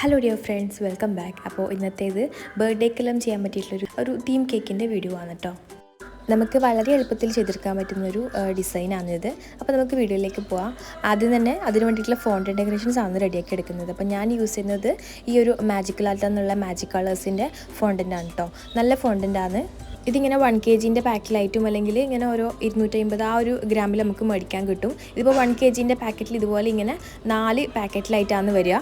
Hello dear friends welcome back അപ്പോൾ ഇന്നത്തേത് ബർത്ത്ഡേക്കെല്ലാം ചെയ്യാൻ പറ്റിയിട്ടുള്ളൊരു ഒരു തീം കേക്കിന്റെ വീഡിയോ ആണ് കേട്ടോ നമുക്ക് വളരെ എളുപ്പത്തിൽ ചെയ്തെടുക്കാൻ പറ്റുന്നൊരു ഡിസൈനാണിത് അപ്പോൾ നമുക്ക് വീഡിയോയിലേക്ക് പോവാം. ആദ്യം തന്നെ അതിന് വേണ്ടിയിട്ടുള്ള ഫോണ്ട് ഡെക്കറേഷൻസ് ആണ് റെഡിയാക്കി എടുക്കുന്നത്. അപ്പോൾ ഞാൻ യൂസ് ചെയ്യുന്നത് ഈ ഒരു മാജിക്കൽ ആർട്ട് എന്നുള്ള മാജിക് കളേഴ്സിന്റെ ഫോണ്ടന്റാണ് കേട്ടോ നല്ല ഫോണ്ടന്റാണ് ഇതിങ്ങനെ വൺ കെ ജിന്റെ പാക്കിലായിട്ടും അല്ലെങ്കിൽ ഇങ്ങനെ ഓരോ ഇരുന്നൂറ്റമ്പത് ആ ഒരു ഗ്രാമിൽ നമുക്ക് മേടിക്കാൻ കിട്ടും. ഇതിപ്പോൾ വൺ കെ ജിന്റെ പാക്കറ്റിൽ ഇതുപോലെ ഇങ്ങനെ നാല് പാക്കറ്റിലായിട്ടാണ് വരിക.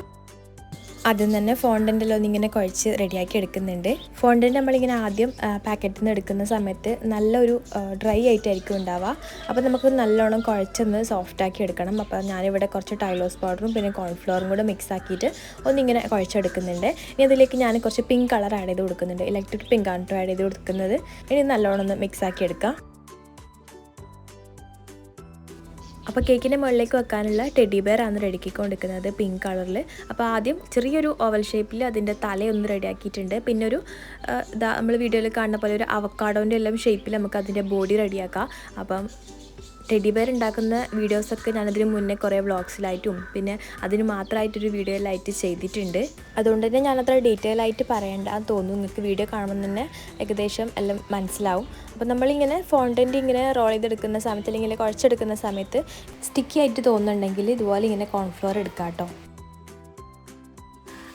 ആദ്യം തന്നെ ഫോണ്ടന്റെല്ലാം ഒന്നിങ്ങനെ കുഴച്ച് റെഡിയാക്കി എടുക്കുന്നുണ്ട്. ഫോണ്ടന്റ് നമ്മളിങ്ങനെ ആദ്യം പാക്കറ്റിൽ നിന്ന് എടുക്കുന്ന സമയത്ത് നല്ലൊരു ഡ്രൈ ആയിട്ടായിരിക്കും ഉണ്ടാവുക. അപ്പോൾ നമുക്ക് നല്ലോണം കുഴച്ചൊന്ന് സോഫ്റ്റാക്കി എടുക്കണം. അപ്പോൾ ഞാനിവിടെ കുറച്ച് ടൈലോസ് പൗഡറും പിന്നെ കോൺഫ്ലോറും കൂടെ മിക്സ് ആക്കിയിട്ട് ഒന്നിങ്ങനെ കുഴച്ചെടുക്കുന്നുണ്ട്. ഇനി അതിലേക്ക് ഞാൻ കുറച്ച് പിങ്ക് കളർ ആഡ് ചെയ്ത് കൊടുക്കുന്നുണ്ട്. ഇലക്ട്രിക് പിങ്ക് ആണ് ആഡ് ചെയ്ത് കൊടുക്കുന്നത്. ഇനി നല്ലോണം ഒന്ന് മിക്സ് ആക്കി എടുക്കാം. അപ്പോൾ കേക്കിന്റെ മുകളിലേക്ക് വെക്കാനുള്ള ടെഡി ബെയർ ആണ് റെഡിക്കൊണ്ടിരിക്കുന്നത് പിങ്ക് കളറിൽ അപ്പോൾ ആദ്യം ചെറിയൊരു ഓവൽ ഷേപ്പിൽ അതിന്റെ തലയൊന്ന് റെഡിയാക്കിയിട്ടുണ്ട് പിന്നെ ഒരു നമ്മൾ വീഡിയോയിൽ കാണുന്ന പോലെ ഒരു അവക്കാഡോന്റെ എല്ലാം ഷേപ്പിൽ നമുക്ക് അതിന്റെ ബോഡി റെഡിയാക്കാം അപ്പം ടെഡി ബെയർ ഉണ്ടാക്കുന്ന വീഡിയോസൊക്കെ ഞാനതിന് മുന്നേ കുറേ വ്ളോഗ്സിലായിട്ടും പിന്നെ അതിന് മാത്രമായിട്ടൊരു വീഡിയോയിലായിട്ട് ചെയ്തിട്ടുണ്ട്. അതുകൊണ്ട് തന്നെ ഞാനത്ര ഡീറ്റെയിൽ ആയിട്ട് പറയേണ്ട തോന്നുന്നു. നിങ്ങൾക്ക് വീഡിയോ കാണുമ്പോൾ തന്നെ ഏകദേശം എല്ലാം മനസ്സിലാവും. അപ്പോൾ നമ്മളിങ്ങനെ ഫോണ്ടന്റ് ഇങ്ങനെ റോൾ ചെയ്തെടുക്കുന്ന സമയത്ത് അല്ലെങ്കിൽ കുഴച്ചെടുക്കുന്ന സമയത്ത് സ്റ്റിക്കി ആയിട്ട് തോന്നുന്നുണ്ടെങ്കിൽ ഇതുപോലെ ഇങ്ങനെ കോൺഫ്ലോർ എടുക്കാം കേട്ടോ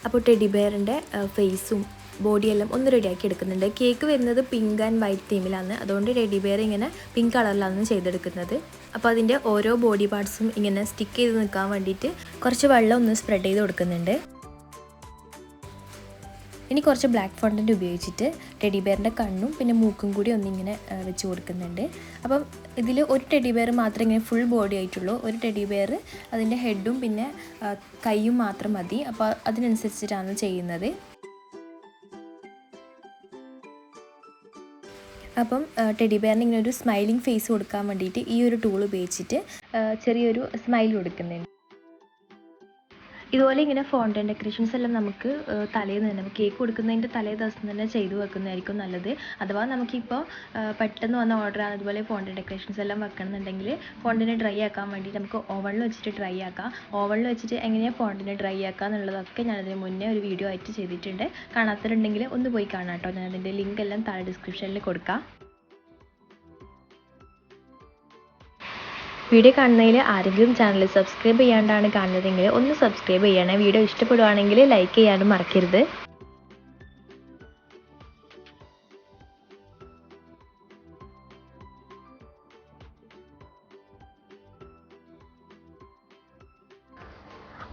അപ്പോൾ ടെഡി ബെയറിന്റെ ഫേസും ബോഡിയെല്ലാം ഒന്ന് റെഡിയാക്കി എടുക്കുന്നുണ്ട്. കേക്ക് വരുന്നത് പിങ്ക് ആൻഡ് വൈറ്റ് തീമിലാണ് അതുകൊണ്ട് റെഡി ബെയർ ഇങ്ങനെ പിങ്ക് കളറിലാണ് ചെയ്തെടുക്കുന്നത്. അപ്പോൾ അതിന്റെ ഓരോ ബോഡി പാർട്സും ഇങ്ങനെ സ്റ്റിക്ക് ചെയ്ത് നിൽക്കാൻ വേണ്ടിയിട്ട് കുറച്ച് വെള്ളം ഒന്ന് സ്പ്രെഡ് ചെയ്ത് കൊടുക്കുന്നുണ്ട്. ഇനി കുറച്ച് ബ്ലാക്ക് ഫോണ്ടന്റ് ഉപയോഗിച്ചിട്ട് ടെഡി ബെയറിന്റെ കണ്ണും പിന്നെ മൂക്കും കൂടി ഒന്നിങ്ങനെ വെച്ച് കൊടുക്കുന്നുണ്ട്. അപ്പം ഇതിൽ ഒരു ടെഡി ബെയർ മാത്രമേ ഇങ്ങനെ ഫുൾ ബോഡി ആയിട്ടുള്ളൂ. ഒരു ടെഡി ബെയർ അതിന്റെ ഹെഡും പിന്നെ കൈയും മാത്രം മതി. അപ്പോൾ അതിനനുസരിച്ചിട്ടാണ് ചെയ്യുന്നത്. അപ്പം ടെഡി ബെയറിന് ഇങ്ങനെ ഒരു സ്മൈലിംഗ് ഫേസ് കൊടുക്കാൻ വേണ്ടിയിട്ട് ഈ ഒരു ടൂൾ ഉപയോഗിച്ചിട്ട് ചെറിയൊരു സ്മൈൽ കൊടുക്കുന്നുണ്ട്. ഇതുപോലെ ഇങ്ങനെ ഫോണ്ടൻ ഡെക്കറേഷൻസ് എല്ലാം നമുക്ക് തലേന്ന് തന്നെ കേക്ക് കൊടുക്കുന്നതിന്റെ തലേ ദിവസം തന്നെ ചെയ്തു വെക്കുന്നതായിരിക്കും നല്ലത്. അഥവാ നമുക്കിപ്പോൾ പെട്ടെന്ന് വന്ന ഓർഡറാണ് അതുപോലെ ഫോണ്ടൻ ഡെക്കറേഷൻസ് എല്ലാം വെക്കണമെന്നുണ്ടെങ്കിൽ ഫോണ്ടിനെ ഡ്രൈ ആക്കാൻ വേണ്ടി നമുക്ക് ഓവണിൽ വെച്ചിട്ട് ഡ്രൈ ആക്കാം. ഓവണിൽ വെച്ചിട്ട് എങ്ങനെയാണ് ഫോണ്ടിനെ ഡ്രൈ ആക്കുക എന്നുള്ളതൊക്കെ ഞാനതിന് മുന്നേ ഒരു വീഡിയോ ആയിട്ട് ചെയ്തിട്ടുണ്ട്. കാണാത്തവരുണ്ടെങ്കിൽ ഒന്ന് പോയി കാണാം കേട്ടോ ഞാൻ അതിന്റെ ലിങ്ക് എല്ലാം താഴെ ഡിസ്ക്രിപ്ഷനിൽ കൊടുക്കാം. വീഡിയോ കാണുന്നതിൽ ആരെങ്കിലും ചാനൽ സബ്സ്ക്രൈബ് ചെയ്യാണ്ടാണ് കാണുന്നതെങ്കിൽ ഒന്ന് സബ്സ്ക്രൈബ് ചെയ്യണേ. വീഡിയോ ഇഷ്ടപ്പെടുവാണെങ്കിൽ ലൈക്ക് ചെയ്യാനും മറക്കരുത്.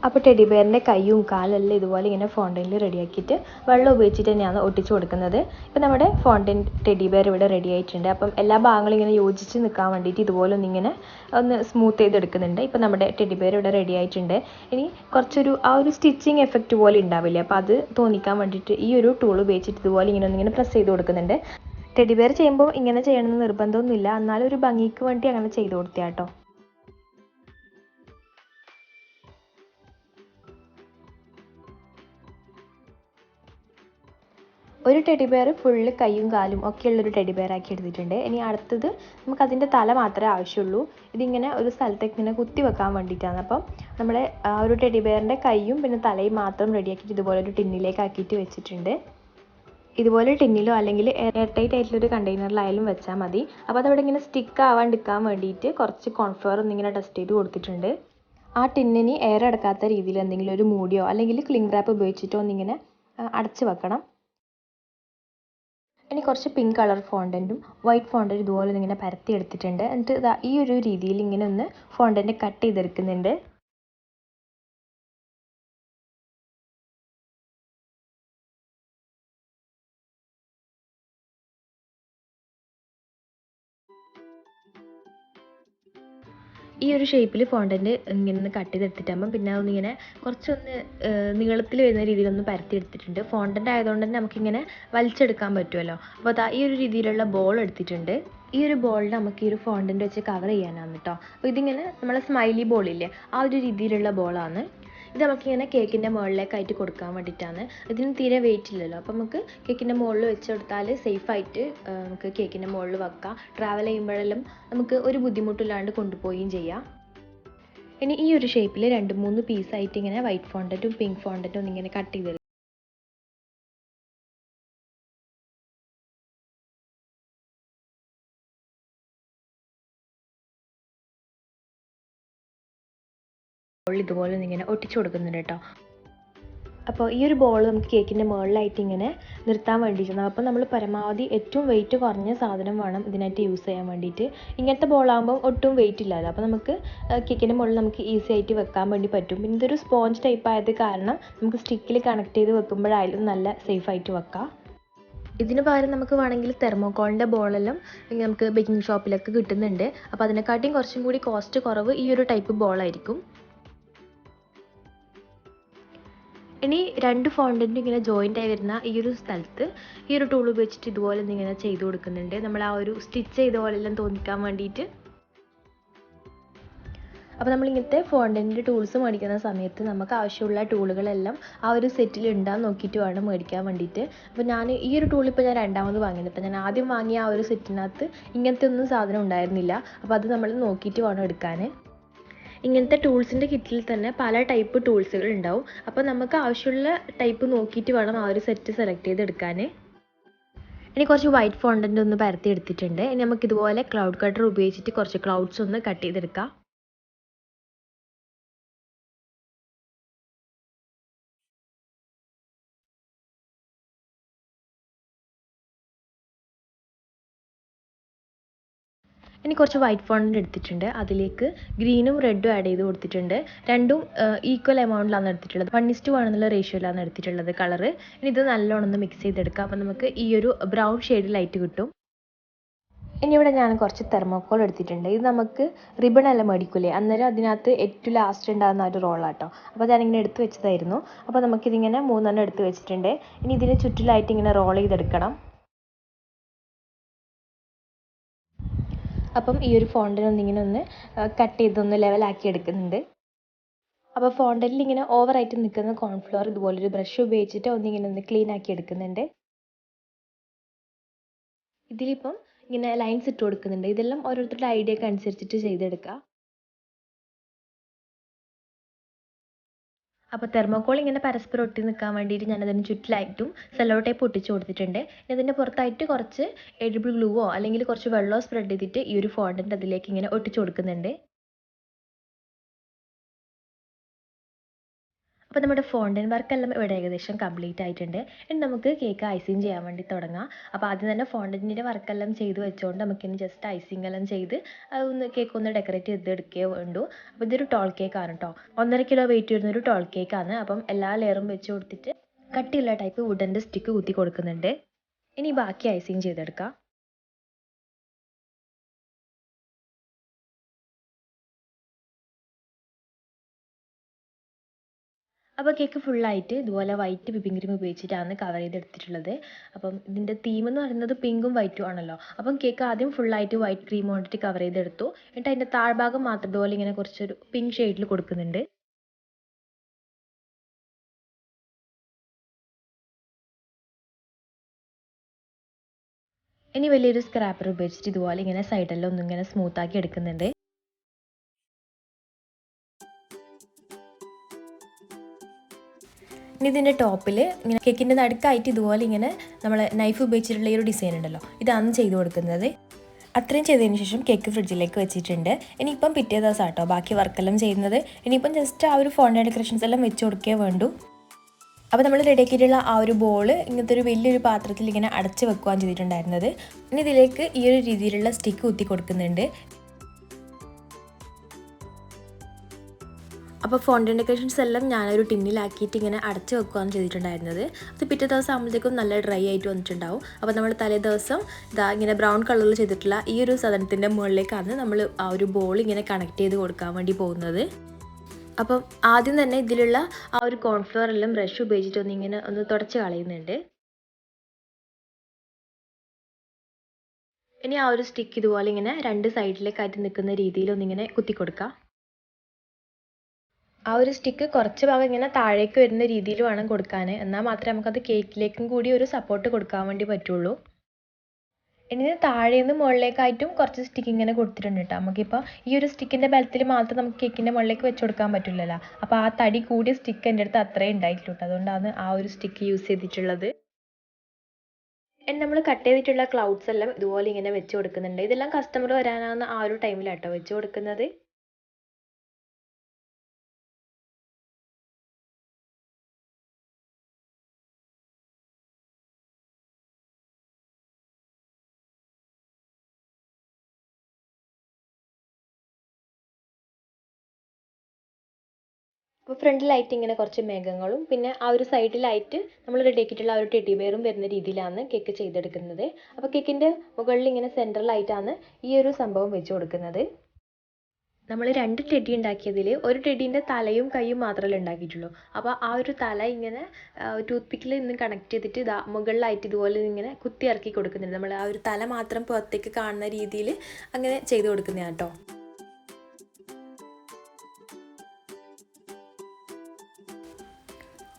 അപ്പോൾ ടെഡി ബെയറിന്റെ കൈയും കാലെല്ലാം ഇതുപോലെ ഇങ്ങനെ ഫോണ്ടനിൽ റെഡിയാക്കിയിട്ട് വെള്ളം ഉപയോഗിച്ചിട്ട് തന്നെയാണ് ഒട്ടിച്ചു കൊടുക്കുന്നത്. ഇപ്പം നമ്മുടെ ഫോണ്ടൻ ടെഡി ഇവിടെ റെഡി ആയിട്ടുണ്ട്. അപ്പം എല്ലാ ഭാഗങ്ങളും ഇങ്ങനെ യോജിച്ച് നിൽക്കാൻ വേണ്ടിയിട്ട് ഇതുപോലെ ഒന്നിങ്ങനെ ഒന്ന് സ്മൂത്ത് ചെയ്തെടുക്കുന്നുണ്ട്. ഇപ്പം നമ്മുടെ ടെഡി ഇവിടെ റെഡി ആയിട്ടുണ്ട്. ഇനി കുറച്ചൊരു ആ ഒരു സ്റ്റിച്ചിങ് എഫക്റ്റ് പോലെ ഉണ്ടാവില്ലേ? അപ്പോൾ അത് തോന്നിക്കാൻ വേണ്ടിയിട്ട് ഈ ഒരു ടൂൾ ഉപയോഗിച്ചിട്ട് ഇതുപോലെ ഇങ്ങനെ ഒന്നിങ്ങനെ പ്രസ് ചെയ്ത് കൊടുക്കുന്നുണ്ട്. ടെഡി ചെയ്യുമ്പോൾ ഇങ്ങനെ ചെയ്യണമെന്ന് നിർബന്ധമൊന്നുമില്ല. എന്നാലും ഒരു ഭംഗിക്ക് വേണ്ടി അങ്ങനെ ചെയ്ത് കൊടുത്താട്ടോ ഒരു ടെഡി ബെയർ ഫുള്ള് കൈയും കാലും ഒക്കെയുള്ളൊരു ടെഡി ബെയർ ആക്കി എടുത്തിട്ടുണ്ട്. ഇനി അടുത്തത് നമുക്ക് അതിന്റെ തല മാത്രമേ ആവശ്യമുള്ളൂ. ഇതിങ്ങനെ ഒരു സ്ഥലത്തേക്ക് ഇങ്ങനെ കുത്തി വെക്കാൻ വേണ്ടിയിട്ടാണ്. അപ്പം നമ്മുടെ ആ ഒരു ടെഡി ബെയറിന്റെ കൈയും പിന്നെ തലയും മാത്രം റെഡിയാക്കിയിട്ട് ഇതുപോലെ ഒരു ടിന്നിലേക്ക് ആക്കിയിട്ട് വെച്ചിട്ടുണ്ട്. ഇതുപോലെ ടിന്നിലോ അല്ലെങ്കിൽ എയർ ടൈറ്റ് ആയിട്ടുള്ളൊരു കണ്ടെയ്നറിലായാലും വെച്ചാൽ മതി. അപ്പോൾ അതവിടെ ഇങ്ങനെ സ്റ്റിക്ക് ആവാണ്ടിരിക്കാൻ വേണ്ടിയിട്ട് കുറച്ച് കോൺഫ്ലവർ ഒന്നിങ്ങനെ ടെസ്റ്റ് ചെയ്ത് കൊടുത്തിട്ടുണ്ട്. ആ ടിന്നിന് എയർ അടക്കാത്ത രീതിയിൽ എന്തെങ്കിലും ഒരു മൂടിയോ അല്ലെങ്കിൽ ക്ലിംഗ് റാപ്പ് ഉപയോഗിച്ചിട്ടോ ഒന്നിങ്ങനെ അടച്ചു വെക്കണം. ഇനി കുറച്ച് പിങ്ക് കളർ ഫോണ്ടന്റും വൈറ്റ് ഫോണ്ടന്റും ഇതുപോലെ ഇങ്ങനെ പരത്തി എടുത്തിട്ടുണ്ട്. എന്നിട്ട് ഈ ഒരു രീതിയിൽ ഇങ്ങനെ ഒന്ന് ഫോണ്ടന്റ് കട്ട് ചെയ്തെടുക്കുന്നുണ്ട്. ഒരു ഷേപ്പിൽ ഫോണ്ടന്റ് ഇങ്ങനെ കട്ട് ചെയ്തെടുത്തിട്ടാകുമ്പോൾ പിന്നെ അതൊന്നിങ്ങനെ കുറച്ചൊന്ന് നീളത്തിൽ വരുന്ന രീതിയിലൊന്ന് പരത്തി എടുത്തിട്ടുണ്ട് ഫോണ്ടന്റ് ആയതുകൊണ്ട് തന്നെ നമുക്കിങ്ങനെ വലിച്ചെടുക്കാൻ പറ്റുമല്ലോ അപ്പോൾ അതാ ഈ ഒരു രീതിയിലുള്ള ബോൾ എടുത്തിട്ടുണ്ട്. ഈ ഒരു ബോളിൽ നമുക്ക് ഈ ഒരു ഫോണ്ടന്റ് വെച്ച് കവർ ചെയ്യാനാണ് കേട്ടോ അപ്പോൾ ഇതിങ്ങനെ നമ്മളെ സ്മൈലി ബോളില്ലേ ആ ഒരു രീതിയിലുള്ള ബോളാണ് ഇത് നമുക്കിങ്ങനെ കേക്കിന്റെ മുകളിലേക്കായിട്ട് കൊടുക്കാൻ വേണ്ടിയിട്ടാണ്. ഇതിന് തീരെ വെയിറ്റ് ഇല്ലല്ലോ. അപ്പോൾ നമുക്ക് കേക്കിന്റെ മുകളിൽ വെച്ച് കൊടുത്താൽ സേഫായിട്ട് നമുക്ക് കേക്കിന്റെ മുകളിൽ വെക്കാം. ട്രാവൽ ചെയ്യുമ്പോഴെല്ലാം നമുക്ക് ഒരു ബുദ്ധിമുട്ടില്ലാണ്ട് കൊണ്ടുപോവുകയും ചെയ്യാം. ഇനി ഈ ഒരു ഷേപ്പിൽ രണ്ട് മൂന്ന് പീസായിട്ട് ഇങ്ങനെ വൈറ്റ് ഫോണ്ടറ്റും പിങ്ക് ഫോണ്ടറ്റും ഇങ്ങനെ കട്ട് ചെയ്ത് ഇതുപോലെ ഇങ്ങനെ ഒട്ടിച്ചു കൊടുക്കുന്നുണ്ട് കേട്ടോ. അപ്പോൾ ഈ ഒരു ബോൾ നമുക്ക് കേക്കിന്റെ മുകളിലായിട്ട് ഇങ്ങനെ നിർത്താൻ വേണ്ടിയിട്ടാണ്. അപ്പോൾ നമ്മൾ പരമാവധി ഏറ്റവും വെയിറ്റ് കുറഞ്ഞ സാധനം വേണം ഇതിനായിട്ട് യൂസ് ചെയ്യാൻ വേണ്ടിയിട്ട്. ഇങ്ങനത്തെ ബോളാകുമ്പോൾ ഒട്ടും വെയിറ്റ് ഇല്ലല്ലോ അപ്പോൾ നമുക്ക് കേക്കിന്റെ മുകളിൽ നമുക്ക് ഈസി ആയിട്ട് വെക്കാൻ വേണ്ടി പറ്റും. പിന്നെ ഇതൊരു സ്പോഞ്ച് ടൈപ്പ് ആയത് കാരണം നമുക്ക് സ്റ്റിക്കിൽ കണക്ട് ചെയ്ത് വെക്കുമ്പോഴായാലും നല്ല സേഫായിട്ട് വെക്കാം. ഇതിന് പകരം നമുക്ക് വേണമെങ്കിൽ തെർമോക്കോളിന്റെ ബോളെല്ലാം നമുക്ക് ബേക്കിംഗ് ഷോപ്പിലൊക്കെ കിട്ടുന്നുണ്ട്. അപ്പോൾ അതിനെക്കാട്ടിയും കുറച്ചും കൂടി കോസ്റ്റ് കുറവ് ഈ ഒരു ടൈപ്പ് ബോളായിരിക്കും ഇനി രണ്ട് ഫോണ്ടിന്റെ ഇങ്ങനെ ജോയിന്റ് ആയി വരുന്ന ഈ ഒരു സ്ഥലത്ത് ഈ ഒരു ടൂൾ ഉപയോഗിച്ചിട്ട് ഇതുപോലെ ഇങ്ങനെ ചെയ്ത് കൊടുക്കുന്നുണ്ട്. നമ്മൾ ആ ഒരു സ്റ്റിച്ച് ചെയ്ത പോലെല്ലാം തോന്നിക്കാൻ വേണ്ടിയിട്ട്. അപ്പോൾ നമ്മൾ ഇങ്ങനത്തെ ഫോണ്ടന്റ് ടൂൾസ് മേടിക്കുന്ന സമയത്ത് നമുക്ക് ആവശ്യമുള്ള ടൂളുകളെല്ലാം ആ ഒരു സെറ്റിൽ ഉണ്ടാകാൻ നോക്കിയിട്ട് വേണം മേടിക്കാൻ വേണ്ടിയിട്ട്. അപ്പോൾ ഞാൻ ഈ ഒരു ടൂൾ ഇപ്പോൾ ഞാൻ രണ്ടാമത് വാങ്ങിയത്. അപ്പോൾ ഞാൻ ആദ്യം വാങ്ങിയ ആ ഒരു സെറ്റിനകത്ത് ഇങ്ങനത്തെ ഒന്നും സാധനം ഉണ്ടായിരുന്നില്ല. അപ്പോൾ അത് നമ്മൾ നോക്കിയിട്ട് വേണം എടുക്കാൻ ഇങ്ങനത്തെ ടൂൾസിന്റെ കിറ്റിൽ തന്നെ പല ടൈപ്പ് ടൂൾസുകൾ ഉണ്ടാവും. അപ്പോൾ നമുക്ക് ആവശ്യമുള്ള ടൈപ്പ് നോക്കിയിട്ട് വേണം ആ ഒരു സെറ്റ് സെലക്ട് ചെയ്തെടുക്കാൻ ഇനി കുറച്ച് വൈറ്റ് ഫോണ്ടന്റ് ഒന്ന് പരത്തി എടുത്തിട്ടുണ്ട്. ഇനി നമുക്ക് ഇതുപോലെ ക്ലൗഡ് കട്ടർ ഉപയോഗിച്ചിട്ട് കുറച്ച് ക്ലൗഡ്സ് ഒന്ന് കട്ട് ചെയ്തെടുക്കാം. ഇനി കുറച്ച് വൈറ്റ് ഫോണ്ട് എടുത്തിട്ടുണ്ട്. അതിലേക്ക് ഗ്രീനും റെഡും ആഡ് ചെയ്ത് കൊടുത്തിട്ടുണ്ട്. രണ്ടും ഈക്വൽ എമൗണ്ടിലാണ് എടുത്തിട്ടുള്ളത്. വൺ ഇസ്റ്റു ആണെന്നുള്ള റേഷ്യോയിലാണ് എടുത്തിട്ടുള്ളത് കളറ് ഇനി ഇത് നല്ലോണം ഒന്ന് മിക്സ് ചെയ്തെടുക്കുക അപ്പോൾ നമുക്ക് ഈ ഒരു ബ്രൗൺ ഷെയ്ഡ് ലൈറ്റ് കിട്ടും. ഇനി ഇവിടെ ഞാൻ കുറച്ച് തെർമോക്കോൾ എടുത്തിട്ടുണ്ട്. ഇത് നമുക്ക് റിബൺ അല്ല മേടിക്കൂലേ? അന്നേരം അതിനകത്ത് ഏറ്റവും ലാസ്റ്റ് ഉണ്ടാകുന്ന ഒരു റോളാട്ടോ അപ്പോൾ ഞാനിങ്ങനെ എടുത്ത് വെച്ചതായിരുന്നു. അപ്പോൾ നമുക്കിതിങ്ങനെ മൂന്നെണ്ണം എടുത്ത് വെച്ചിട്ടുണ്ട്. ഇനി ഇതിന് ചുറ്റിലായിട്ട് ഇങ്ങനെ റോൾ ചെയ്തെടുക്കണം. അപ്പം ഈ ഒരു ഫോണ്ടിനൊന്ന് ഇങ്ങനെ ഒന്ന് കട്ട് ചെയ്തൊന്ന് ലെവലാക്കി എടുക്കുന്നുണ്ട്. അപ്പോൾ ഫോണ്ടിൽ ഇങ്ങനെ ഓവറായിട്ട് നിൽക്കുന്ന കോൺഫ്ലോർ ഇതുപോലൊരു ബ്രഷ് ഉപയോഗിച്ചിട്ട് ഒന്നിങ്ങനെ ഒന്ന് ക്ലീൻ ആക്കി എടുക്കുന്നുണ്ട്. ഇതിലിപ്പം ഇങ്ങനെ ലൈൻസ് ഇട്ട് കൊടുക്കുന്നുണ്ട്. ഇതെല്ലാം ഓരോരുത്തരുടെ ഐഡിയക്ക് അനുസരിച്ചിട്ട് ചെയ്തെടുക്കുക അപ്പോൾ തെർമോക്കോൾ ഇങ്ങനെ പരസ്പരം ഒട്ടി നിൽക്കാൻ വേണ്ടിയിട്ട് ഞാനതിന് ചുറ്റിലായിട്ടും സെല്ലോ ടേപ്പ് ഒട്ടിച്ച് കൊടുത്തിട്ടുണ്ട് ഇതിന്റെ പുറത്തായിട്ട് കുറച്ച് എഡിബിൾ ഗ്ലൂവോ അല്ലെങ്കിൽ കുറച്ച് വെള്ളമോ സ്പ്രെഡ് ചെയ്തിട്ട് ഈ ഒരു ഫോണ്ടിന്റെ അതിലേക്ക് ഇങ്ങനെ ഒട്ടിച്ച് കൊടുക്കുന്നുണ്ട്. അപ്പോൾ നമ്മുടെ ഫോണ്ടൻ വർക്കെല്ലാം ഇവിടെ ഏകദേശം കംപ്ലീറ്റ് ആയിട്ടുണ്ട്. ഇനി നമുക്ക് കേക്ക് ഐസിങ് ചെയ്യാൻ വേണ്ടി തുടങ്ങാം. അപ്പോൾ ആദ്യം തന്നെ ഫോണ്ടന്റിന്റെ വർക്കെല്ലാം ചെയ്ത് വെച്ചുകൊണ്ട് നമുക്കിനി ജസ്റ്റ് ഐസിങ് എല്ലാം ചെയ്ത് ഒന്ന് കേക്ക് ഒന്ന് ഡെക്കറേറ്റ് ചെയ്ത് എടുക്കേ വേണ്ടു അപ്പോൾ ഇതൊരു ടോൾ കേക്കാണ് കേട്ടോ ഒന്നര കിലോ വെയിറ്റ് വരുന്ന ഒരു ടോൾ കേക്കാണ് അപ്പം എല്ലാ ലെയറും വെച്ച് കൊടുത്തിട്ട് കട്ടിയുള്ള ടൈപ്പ് വുഡന്റെ സ്റ്റിക്ക് കുത്തി കൊടുക്കുന്നുണ്ട്. ഇനി ബാക്കി ഐസിങ് ചെയ്തെടുക്കാം. അപ്പോൾ കേക്ക് ഫുള്ളായിട്ട് ഇതുപോലെ വൈറ്റ് വിപ്പിംഗ് ക്രീം ഉപയോഗിച്ചിട്ടാണ് കവർ ചെയ്തെടുത്തിട്ടുള്ളത്. അപ്പം ഇതിന്റെ തീം എന്ന് പറയുന്നത് പിങ്കും വൈറ്റും ആണല്ലോ. അപ്പം കേക്ക് ആദ്യം ഫുള്ളായിട്ട് വൈറ്റ് ക്രീം കൊണ്ടിട്ട് കവർ ചെയ്തെടുത്തു. എന്നിട്ട് അതിന്റെ താഴ്ഭാഗം മാത്രം ഇതുപോലെ ഇങ്ങനെ കുറച്ചൊരു പിങ്ക് ഷെയ്ഡിൽ കൊടുക്കുന്നുണ്ട്. ഇനി വലിയൊരു സ്ക്രാപ്പർ ഉപയോഗിച്ചിട്ട് ഇതുപോലെ ഇങ്ങനെ സൈഡെല്ലാം ഒന്നിങ്ങനെ സ്മൂത്താക്കി എടുക്കുന്നുണ്ട്. ഇനി ഇതിന്റെ ടോപ്പിൽ ഇങ്ങനെ കേക്കിന്റെ നടുക്കായിട്ട് ഇതുപോലെ ഇങ്ങനെ നമ്മൾ നൈഫ് ഉപയോഗിച്ചിട്ടുള്ള ഈ ഒരു ഡിസൈൻ ഉണ്ടല്ലോ. ഇതാണ് ചെയ്ത് കൊടുക്കുന്നത്. അത്രയും ചെയ്തതിന് ശേഷം കേക്ക് ഫ്രിഡ്ജിലേക്ക് വെച്ചിട്ടുണ്ട്. ഇനിയിപ്പം പിറ്റേ ദിവസം കേട്ടോ ബാക്കി വർക്കെല്ലാം ചെയ്യുന്നത്. ഇനിയിപ്പം ജസ്റ്റ് ആ ഒരു ഫോണ്ട ഡെക്കറേഷൻസ് എല്ലാം വെച്ച് കൊടുക്കേ വേണ്ടൂ. അപ്പോൾ നമ്മൾ റെഡിയാക്കിയിട്ടുള്ള ആ ഒരു ബോൾ ഇങ്ങനത്തെ ഒരു വലിയൊരു പാത്രത്തിൽ ഇങ്ങനെ അടച്ച് വെക്കുകയാണ് ചെയ്തിട്ടുണ്ടായിരുന്നത്. ഇനി ഇതിലേക്ക് ഈ ഒരു രീതിയിലുള്ള സ്റ്റിക്ക് കുത്തി കൊടുക്കുന്നുണ്ട്. അപ്പോൾ ഫോണ്ടൻ ഡെക്കറേഷൻസ് എല്ലാം ഞാനൊരു ടിന്നിലാക്കിയിട്ട് ഇങ്ങനെ അടച്ച് വെക്കുകയാണ് ചെയ്തിട്ടുണ്ടായിരുന്നത്. അത് പിറ്റേ ദിവസം ആകുമ്പോഴത്തേക്കും നല്ല ഡ്രൈ ആയിട്ട് വന്നിട്ടുണ്ടാവും. അപ്പോൾ നമ്മൾ തലേ ദിവസം ഇതാ ഇങ്ങനെ ബ്രൗൺ കളറിൽ ചെയ്തിട്ടുള്ള ഈ ഒരു സാധനത്തിന്റെ മുകളിലേക്കാണ് നമ്മൾ ആ ഒരു ബോൾ ഇങ്ങനെ കണക്ട് ചെയ്ത് കൊടുക്കാൻ വേണ്ടി പോകുന്നത്. അപ്പം ആദ്യം തന്നെ ഇതിലുള്ള ആ ഒരു കോൺഫ്ലവർ എല്ലാം ബ്രഷ് ഉപയോഗിച്ചിട്ട് ഒന്ന് ഇങ്ങനെ ഒന്ന് തുടച്ച് കളയുന്നുണ്ട്. ഇനി ആ ഒരു സ്റ്റിക്ക് ഇതുപോലെ ഇങ്ങനെ രണ്ട് സൈഡിലേക്കായിട്ട് നിൽക്കുന്ന രീതിയിൽ ഒന്നിങ്ങനെ കുത്തി കൊടുക്കാം. ആ ഒരു സ്റ്റിക്ക് കുറച്ച് ഭാഗം ഇങ്ങനെ താഴേക്ക് വരുന്ന രീതിയിൽ വേണം കൊടുക്കാൻ എന്നാൽ മാത്രമേ നമുക്കത് കേക്കിലേക്കും കൂടി ഒരു സപ്പോർട്ട് കൊടുക്കാൻ വേണ്ടി പറ്റുള്ളൂ. ഇനി താഴേന്ന് മുകളിലേക്കായിട്ടും കുറച്ച് സ്റ്റിക്ക് ഇങ്ങനെ കൊടുത്തിട്ടുണ്ട് കേട്ടോ. നമുക്കിപ്പോൾ ഈ ഒരു സ്റ്റിക്കിന്റെ ബലത്തിൽ മാത്രം നമുക്ക് കേക്കിന്റെ മുകളിലേക്ക് വെച്ച് കൊടുക്കാൻ പറ്റില്ലല്ലോ. അപ്പോൾ ആ തടി കൂടിയ സ്റ്റിക്ക് എന്റെ അടുത്ത് അത്രയും ഉണ്ടായിട്ടുള്ളൂ കേട്ടോ. അതുകൊണ്ടാണ് ആ ഒരു സ്റ്റിക്ക് യൂസ് ചെയ്തിട്ടുള്ളത്. ഇനി നമ്മൾ കട്ട് ചെയ്തിട്ടുള്ള ക്ലൗഡ്സ് എല്ലാം ഇതുപോലെ ഇങ്ങനെ വെച്ച് കൊടുക്കുന്നുണ്ട്. ഇതെല്ലാം കസ്റ്റമർ വരാനാവുന്ന ആ ഒരു ടൈമിലാട്ടോ വെച്ച് കൊടുക്കുന്നത്. അപ്പോൾ ഫ്രണ്ടിലായിട്ട് ഇങ്ങനെ കുറച്ച് മേഘങ്ങളും പിന്നെ ആ ഒരു സൈഡിലായിട്ട് നമ്മൾ റെഡിയാക്കിയിട്ടുള്ള ആ ഒരു ടെഡി ബെയറും വരുന്ന രീതിയിലാണ് കേക്ക് ചെയ്തെടുക്കുന്നത്. അപ്പോൾ കേക്കിന്റെ മുകളിൽ ഇങ്ങനെ സെന്ററിലായിട്ടാണ് ഈ ഒരു സംഭവം വെച്ച് കൊടുക്കുന്നത്. നമ്മൾ രണ്ട് ടെഡി ഉണ്ടാക്കിയതിൽ ഒരു ടെഡീന്റെ തലയും കൈയും മാത്രമേ ഉണ്ടാക്കിയിട്ടുള്ളൂ. അപ്പോൾ ആ ഒരു തല ഇങ്ങനെ ടൂത്ത് പിക്കിൽ നിന്ന് കണക്ട് ചെയ്തിട്ട് ഇതാ മുകളിലായിട്ട് ഇതുപോലെ ഇങ്ങനെ കുത്തി ഇറക്കി കൊടുക്കുന്നുണ്ട്. നമ്മൾ ആ ഒരു തല മാത്രം പുറത്തേക്ക് കാണുന്ന രീതിയിൽ അങ്ങനെ ചെയ്ത് കൊടുക്കുന്നതാണ് കേട്ടോ.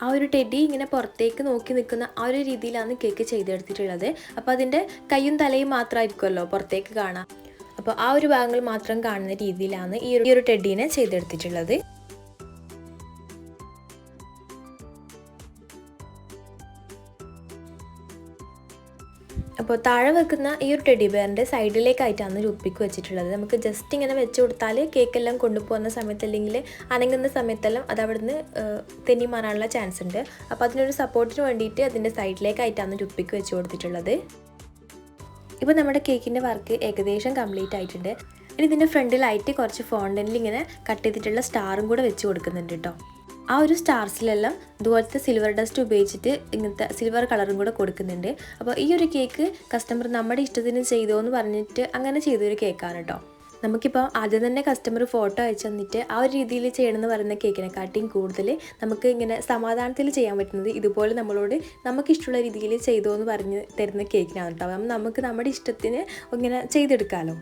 ആ ഒരു ടെഡി ഇങ്ങനെ പുറത്തേക്ക് നോക്കി നിൽക്കുന്ന ആ ഒരു രീതിയിലാണ് കേക്ക് ചെയ്തെടുത്തിട്ടുള്ളത്. അപ്പോൾ അതിന്റെ കൈയും തലയും മാത്രമായിരിക്കുമല്ലോ പുറത്തേക്ക് കാണാം അപ്പോൾ ആ ഒരു ഭാഗങ്ങൾ മാത്രം കാണുന്ന രീതിയിലാണ് ഈ ഒരു ടെഡീനെ ചെയ്തെടുത്തിട്ടുള്ളത്. അപ്പോൾ താഴെ വെക്കുന്ന ഈ ഒരു ടെഡി ബെയറിന്റെ സൈഡിലേക്കായിട്ടാണ് രുപ്പിക്ക് വെച്ചിട്ടുള്ളത്. നമുക്ക് ജസ്റ്റ് ഇങ്ങനെ വെച്ച് കൊടുത്താൽ കേക്കെല്ലാം കൊണ്ടുപോകുന്ന സമയത്ത് അല്ലെങ്കിൽ അനങ്ങുന്ന സമയത്തെല്ലാം അത് അവിടുന്ന് തെന്നി മാറാനുള്ള ചാൻസ് ഉണ്ട്. അപ്പോൾ അതിനൊരു സപ്പോർട്ടിന് വേണ്ടിയിട്ട് അതിന്റെ സൈഡിലേക്കായിട്ടാണ് രുപ്പിക്ക് വെച്ച് കൊടുത്തിട്ടുള്ളത്. ഇപ്പോൾ നമ്മുടെ കേക്കിന്റെ വർക്ക് ഏകദേശം കംപ്ലീറ്റ് ആയിട്ടുണ്ട്. ഇനി ഇതിന്റെ ഫ്രണ്ടിലായിട്ട് കുറച്ച് ഫോണ്ടനിൽ ഇങ്ങനെ കട്ട് ചെയ്തിട്ടുള്ള സ്റ്റാറും കൂടെ വെച്ച് കൊടുക്കുന്നുണ്ട് കേട്ടോ. ആ ഒരു സ്റ്റാർസിലെല്ലാം ഇതുപോലത്തെ സിൽവർ ഡസ്റ്റ് ഉപയോഗിച്ചിട്ട് ഇങ്ങനത്തെ സിൽവർ കളറും കൂടെ കൊടുക്കുന്നുണ്ട്. അപ്പോൾ ഈ ഒരു കേക്ക് കസ്റ്റമർ നമ്മുടെ ഇഷ്ടത്തിന് ചെയ്തോ എന്ന് പറഞ്ഞിട്ട് അങ്ങനെ ചെയ്തൊരു കേക്കാണ് കേട്ടോ നമുക്കിപ്പോൾ ആദ്യം തന്നെ കസ്റ്റമർ ഫോട്ടോ അയച്ചു തന്നിട്ട് ആ ഒരു രീതിയിൽ ചെയ്യണമെന്ന് പറയുന്ന കേക്കിനെക്കാട്ടിയും കൂടുതൽ നമുക്ക് ഇങ്ങനെ സമാധാനത്തിൽ ചെയ്യാൻ പറ്റുന്നത് ഇതുപോലെ നമ്മളോട് നമുക്കിഷ്ടമുള്ള രീതിയിൽ ചെയ്തോ എന്ന് പറഞ്ഞ് തരുന്ന കേക്കിനാണ് കേട്ടോ നമുക്ക് നമ്മുടെ ഇഷ്ടത്തിന് ഇങ്ങനെ ചെയ്തെടുക്കാമല്ലോ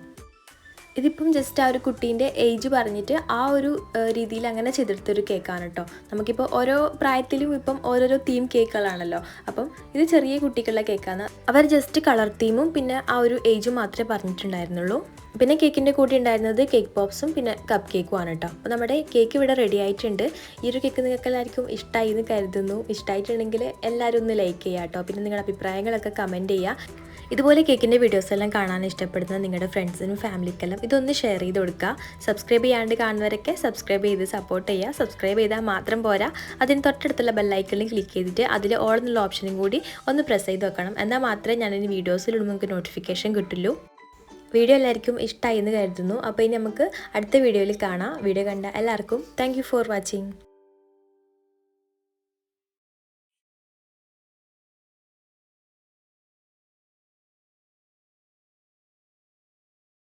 ഇതിപ്പം ജസ്റ്റ് ആ ഒരു കുട്ടീന്റെ ഏജ് പറഞ്ഞിട്ട് ആ ഒരു രീതിയിൽ അങ്ങനെ ചെയ്തെടുത്തൊരു കേക്കാണ് കേട്ടോ നമുക്കിപ്പോൾ ഓരോ പ്രായത്തിലും ഇപ്പം ഓരോരോ തീം കേക്കുകളാണല്ലോ അപ്പം ഇത് ചെറിയ കുട്ടികളുടെ കേക്കാണ് അവർ ജസ്റ്റ് കളർ തീമും പിന്നെ ആ ഒരു ഏജും മാത്രമേ പറഞ്ഞിട്ടുണ്ടായിരുന്നുള്ളൂ. പിന്നെ കേക്കിന്റെ കൂടെ ഉണ്ടായിരുന്നത് കേക്ക് പോപ്സും പിന്നെ കപ്പ് കേക്കും ആണ് കേട്ടോ അപ്പോൾ നമ്മുടെ കേക്ക് ഇവിടെ റെഡി ആയിട്ടുണ്ട്. ഈ ഒരു കേക്ക് നിങ്ങൾക്ക് എല്ലാവർക്കും ഇഷ്ടമായി എന്ന് കരുതുന്നു. ഇഷ്ടമായിട്ടുണ്ടെങ്കിൽ എല്ലാവരും ഒന്ന് ലൈക്ക് ചെയ്യുക കേട്ടോ പിന്നെ നിങ്ങളുടെ അഭിപ്രായങ്ങളൊക്കെ കമന്റ് ചെയ്യുക ഇതുപോലെ കേക്കിന്റെ വീഡിയോസ് എല്ലാം കാണാൻ ഇഷ്ടപ്പെടുന്ന നിങ്ങളുടെ ഫ്രണ്ട്സിനും ഫാമിലിക്കെല്ലാം ഇതൊന്ന് ഷെയർ ചെയ്ത് കൊടുക്കുക. സബ്സ്ക്രൈബ് ചെയ്യാണ്ട് കാണുന്നവരൊക്കെ സബ്സ്ക്രൈബ് ചെയ്ത് സപ്പോർട്ട് ചെയ്യുക. സബ്സ്ക്രൈബ് ചെയ്താൽ മാത്രം പോരാ. അതിന് തൊട്ടടുത്തുള്ള ബെല്ലൈക്കണിൽ ക്ലിക്ക് ചെയ്തിട്ട് അതിൽ ഓൾ എന്നുള്ള ഓപ്ഷനും കൂടി ഒന്ന് പ്രസ് ചെയ്ത് വെക്കണം. എന്നാൽ മാത്രമേ ഞാൻ ഇനി വീഡിയോസിലിടുമ്പോൾ നിങ്ങൾക്ക് നോട്ടിഫിക്കേഷൻ കിട്ടുള്ളൂ. വീഡിയോ എല്ലാവർക്കും ഇഷ്ടമായി എന്ന് കരുതുന്നു. അപ്പോൾ ഇനി നമുക്ക് അടുത്ത വീഡിയോയിൽ കാണാം. വീഡിയോ കണ്ട എല്ലാവർക്കും താങ്ക് ഫോർ വാച്ചിങ്